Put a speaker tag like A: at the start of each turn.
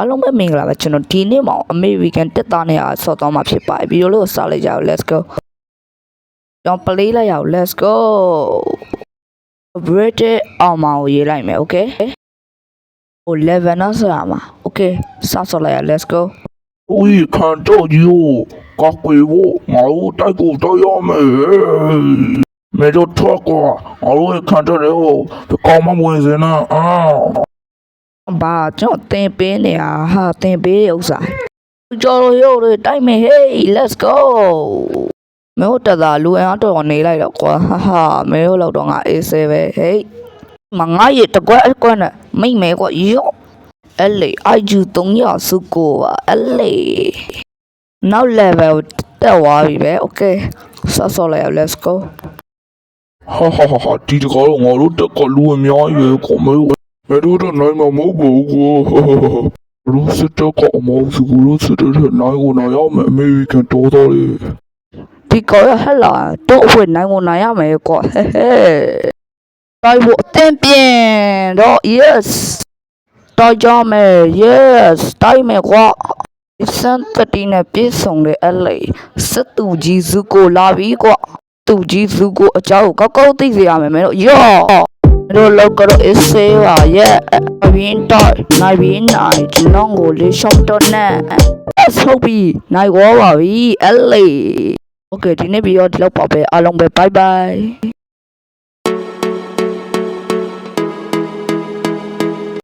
A: အားလုံးပဲမင်္ဂလာပါကျွန်တော်ဒီနေ့မှာ American တက်သားနဲ့အဆော့သွားမှာဖြစ်ပါတယ်ဗီဒီယိုလေးကိုစလိုက်ကြအောင် let's go ကျွန်တော် play လိုက်ရအောင် let's go British အောင်မကိုရေးလိုက်မယ် okay ဟို level နော်ဆိုရမှာ okay စဆော့လိုက်ရ let's go
B: อุ้ยคันโตยูก็คุยวูငါတို့တိုက်ကိုတော့ရမယ်မေတို့ထွက်ကွာငါတို့ရဲ့ခံတဲ့ကိုကောင်းမဝင်စင်နာအာ
A: ဘာကျွန်တော်သင်ပေးနေတာဟာသင်ပေးတဲ့ဥစ္စာကျော်တို့ရုပ်တွေတိုက်မယ် hey let's go မင်းတို့တသာလူအင်အားတော်နေလိုက်တော့ကွာဟာဟာမင်းတို့လောက်တော့ငါအေးဆေးပဲ hey မငါရတကွက်အကွက်နဲ့မိမ့်မယ်ကွာယော့အဲ့လေအယူ300စုကိုပါအဲ့လေနောက် level တက်သွားပြီပဲ okay ဆော့ဆော့လိုက် let's go
B: ဟာဟာဟာဒီတကောတော့ငါတို့တကောလူအများကြီးကိုမလို့ ငါတို့တော့နိုင်မှာမဟုတ်ဘူးကိုရူစတော့ကောမောစုရူစတော့နိုင်ကိုနိုင်ရမယ်အမေရိကန်တော်တော်လေး
A: ဒီကောရဟလာတော့အဝတ်နိုင်ကိုနိုင်ရမယ်ကောဟဲဟဲတိုက်ဖို့အသင်ပြင်တော့ yes တိုက်ကြမယ် yes တိုက်မယ်ကွာစံတတိနဲ့ပြေဆုံးတဲ့အလေးစတူဂျီစုကိုလာပြီကွာတူဂျီစုကိုအเจ้าကိုကောက်ကောက်သိစေရမယ်မင်းတို့ယော့ တို့လောက်ကတော့ is save ရဲ့ win.99 ကျွန်တော်ကိုလေး shop.net ဟုတ်ပြီနိုင်ဝပါပြီအဲ့လေ Okay ဒီနေ့ပြီးတော့ဒီလောက်ပါပဲအားလုံးပဲ bye bye